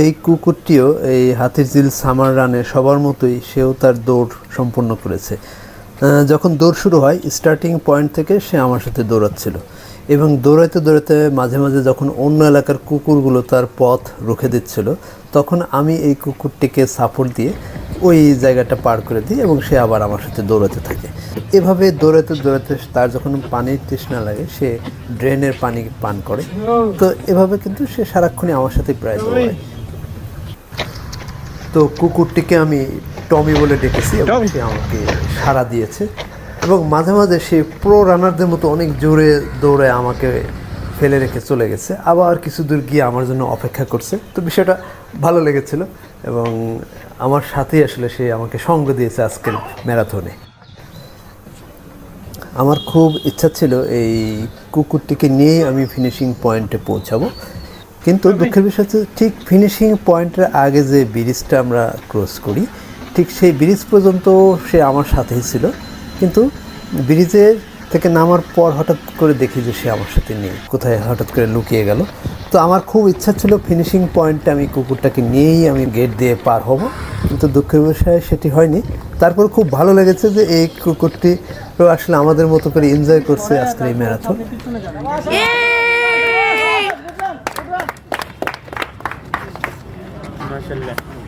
এই কুকুরটিও এই হাতির ঝিল সামার রানে সবার মতোই সেও তার দৌড় সম্পূর্ণ করেছে। যখন দৌড় শুরু হয় স্টার্টিং পয়েন্ট থেকে সে আমার সাথে দৌড়াচ্ছিল এবং দৌড়াতে দৌড়াতে মাঝে মাঝে যখন অন্য এলাকার কুকুরগুলো তার পথ রুখে দিচ্ছিল, তখন আমি এই কুকুরটিকে সাপোর্ট দিয়ে ওই জায়গাটা পার করে দিই এবং সে আবার আমার সাথে দৌড়াতে থাকে। এভাবে দৌড়াতে দৌড়াতে তার যখন পানির তৃষ্ণা লাগে, সে ড্রেনের পানি পান করে। তো এভাবে কিন্তু সে সারাক্ষণই আমার সাথে প্রায় দৌড়ায়। তো কুকুরটিকে আমি টমি বলে ডেকেছি এবং সে আমাকে সাড়া দিয়েছে। এবং মাঝে মাঝে সে প্রো রানারদের মতো অনেক জোরে দৌড়ে আমাকে ফেলে রেখে চলে গেছে। আবার কিছু দূর গিয়ে আমার জন্য অপেক্ষা করছে। তো বিষয়টা ভালো লেগেছিল এবং আমার সাথেই আসলে সে আমাকে সঙ্গ দিয়েছে আজকের ম্যারাথনে। আমার খুব ইচ্ছা ছিল এই কুকুরটিকে নিয়েই আমি ফিনিশিং পয়েন্টে পৌঁছাবো। কিন্তু দুঃখের বিষয় হচ্ছে ঠিক ফিনিশিং পয়েন্টের আগে যে ব্রিজটা আমরা ক্রস করি ঠিক সেই ব্রিজ পর্যন্ত সে আমার সাথেই ছিল। কিন্তু ব্রিজের থেকে নামার পর হঠাৎ করে দেখি যে সে আমার সাথে নেই কোথায় হঠাৎ করে লুকিয়ে গেল। তো আমার খুব ইচ্ছা ছিল ফিনিশিং পয়েন্টে আমি কুকুরটাকে নিয়েই আমি গেট দিয়ে পার হব কিন্তু দুঃখের বিষয়ে সেটি হয়নি। তারপর খুব ভালো লেগেছে যে এই কুকুরটি আসলে আমাদের মতো করে এনজয় করছে আজকের এই ম্যারাথন মাসাল্লাহ